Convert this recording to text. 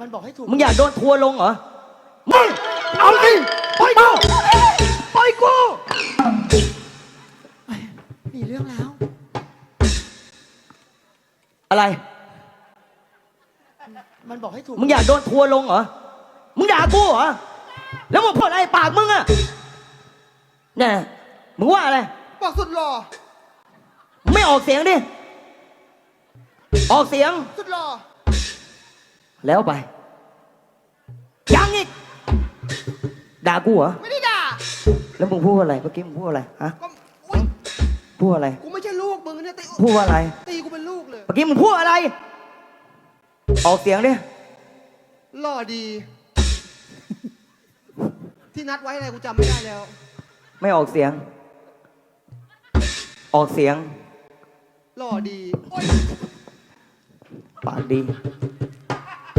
มันบอกให้ถูกมึงอยากโดนทัวร์ลงเหรอ มึงเอาสิไปกูไปกู มีเรื่องแล้ว อะไร มันบอกให้ถูกมึงอยากโดนทัวร์ลงเหรอ มึงด่ากูเหรอ แล้วมึงพูดอะไรปากมึงอะเนี่ยมึงว่าอะไร บอกสุดหล่อมึงไม่ออกเสียงดิ ออกเสียง สุดหล่อ แล้วไป ยังอีก ด่ากูเหรอ ไม่ได้ด่าแล้วมึงพูดอะไรเมื่อกี้มึงพูดอะไรฮะก็อุ๊ยพูดอะไร กูไม่ใช่ลูกมึงเนี่ยตีพูดว่าอะไร ตีกูเป็นลูกเลย เมื่อกี้มึงพูดอะไร ออกเสียงดิ หล่อดี ที่นัดไว้อะไรกูจำไม่ได้แล้ว ไม่ออกเสียง ออกเสียง หล่อดีปากดี